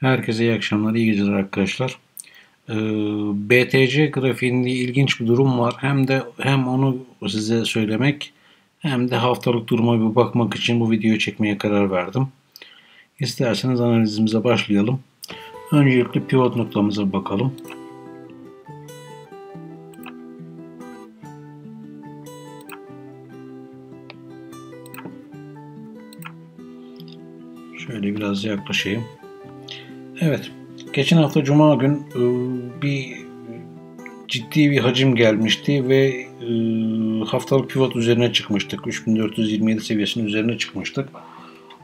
Herkese iyi akşamlar, iyi geceler arkadaşlar. Ee, BTC grafiğinde ilginç bir durum var. Hem de hem onu size söylemek hem de haftalık duruma bir bakmak için bu videoyu çekmeye karar verdim. İsterseniz analizimize başlayalım. Öncelikle pivot noktamıza bakalım. Şöyle biraz yaklaşayım. Evet. Geçen hafta Cuma gün e, bir ciddi bir hacim gelmişti ve e, haftalık pivot üzerine çıkmıştık. 3427 seviyesinin üzerine çıkmıştık.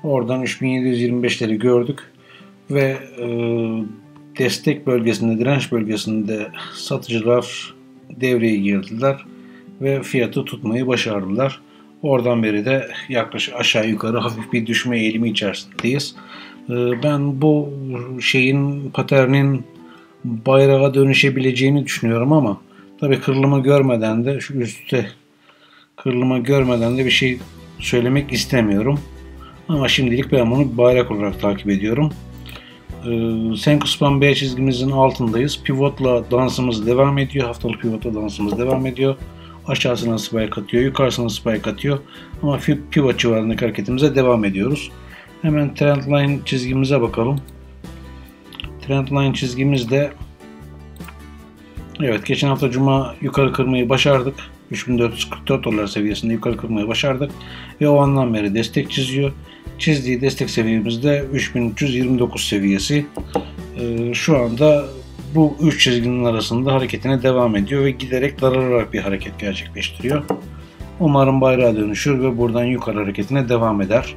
Oradan 3725'leri gördük ve e, destek bölgesinde, direnç bölgesinde satıcılar devreye girdiler ve fiyatı tutmayı başardılar. Oradan beri de yaklaşık aşağı yukarı hafif bir düşme eğilimi içerisindeyiz. Ee, ben bu şeyin paternin bayrağa dönüşebileceğini düşünüyorum ama tabii kırılımı görmeden de şu üstte kırılımı görmeden de bir şey söylemek istemiyorum. Ama şimdilik ben bunu bayrak olarak takip ediyorum. Ee, Senkuspan B çizgimizin altındayız. Pivotla dansımız devam ediyor. Haftalık pivotla dansımız devam ediyor. Aşağısına spike atıyor, yukarısına spike atıyor. Ama pivot civarındaki hareketimize devam ediyoruz. Hemen trendline çizgimize bakalım. Trendline çizgimizde Evet geçen hafta cuma yukarı kırmayı başardık. 3444 dolar seviyesinde yukarı kırmayı başardık. Ve o andan beri destek çiziyor. Çizdiği destek seviyemizde 3329 seviyesi. Ee, şu anda bu üç çizginin arasında hareketine devam ediyor ve giderek daralarak bir hareket gerçekleştiriyor. Umarım bayrağa dönüşür ve buradan yukarı hareketine devam eder.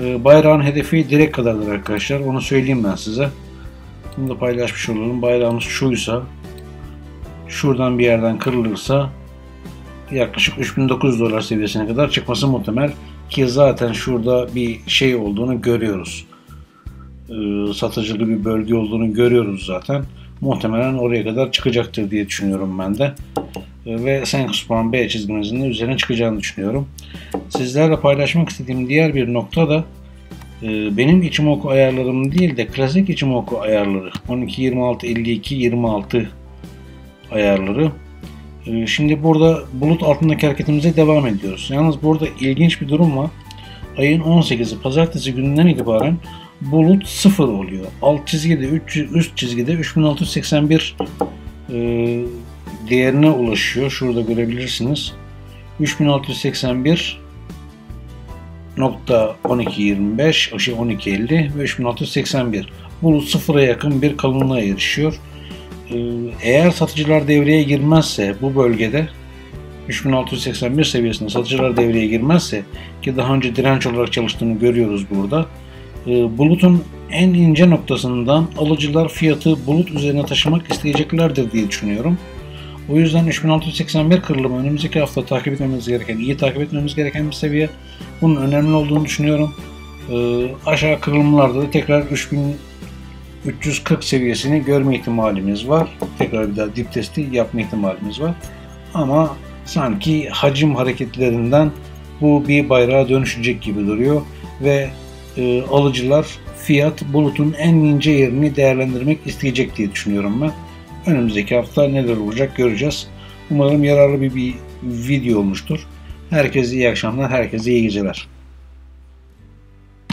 Ee, bayrağın hedefi direk kadardır arkadaşlar. Onu söyleyeyim ben size. Bunu da paylaşmış olalım. Bayrağımız şuysa şuradan bir yerden kırılırsa yaklaşık 3900 dolar seviyesine kadar çıkması muhtemel ki zaten şurada bir şey olduğunu görüyoruz. Ee, satıcılı bir bölge olduğunu görüyoruz zaten. Muhtemelen oraya kadar çıkacaktır diye düşünüyorum ben de. Ee, ve Senkuspan B çizgimizin de üzerine çıkacağını düşünüyorum. Sizlerle paylaşmak istediğim diğer bir nokta da e, benim Ichimoku ayarlarım değil de klasik Ichimoku ayarları. 12, 26, 52, 26 ayarları. E, şimdi burada bulut altındaki hareketimize devam ediyoruz. Yalnız burada ilginç bir durum var. Ayın 18'i pazartesi gününden itibaren bulut sıfır oluyor. Alt çizgide 300, üst çizgide 3681 e, değerine ulaşıyor. Şurada görebilirsiniz. 3681 nokta 1225 o şey 1250 ve 3681 bulut sıfıra yakın bir kalınlığa erişiyor. Ee, eğer satıcılar devreye girmezse bu bölgede 3681 seviyesinde satıcılar devreye girmezse ki daha önce direnç olarak çalıştığını görüyoruz burada. Ee, bulutun en ince noktasından alıcılar fiyatı bulut üzerine taşımak isteyeceklerdir diye düşünüyorum. O yüzden 3681 kırılımı önümüzdeki hafta takip etmemiz gereken, iyi takip etmemiz gereken bir seviye. Bunun önemli olduğunu düşünüyorum. Ee, aşağı kırılımlarda da tekrar 3340 seviyesini görme ihtimalimiz var. Tekrar bir daha dip testi yapma ihtimalimiz var. Ama sanki hacim hareketlerinden bu bir bayrağa dönüşecek gibi duruyor ve e, alıcılar fiyat bulutun en ince yerini değerlendirmek isteyecek diye düşünüyorum ben. Önümüzdeki hafta neler olacak göreceğiz. Umarım yararlı bir, bir video olmuştur. Herkese iyi akşamlar, herkese iyi geceler.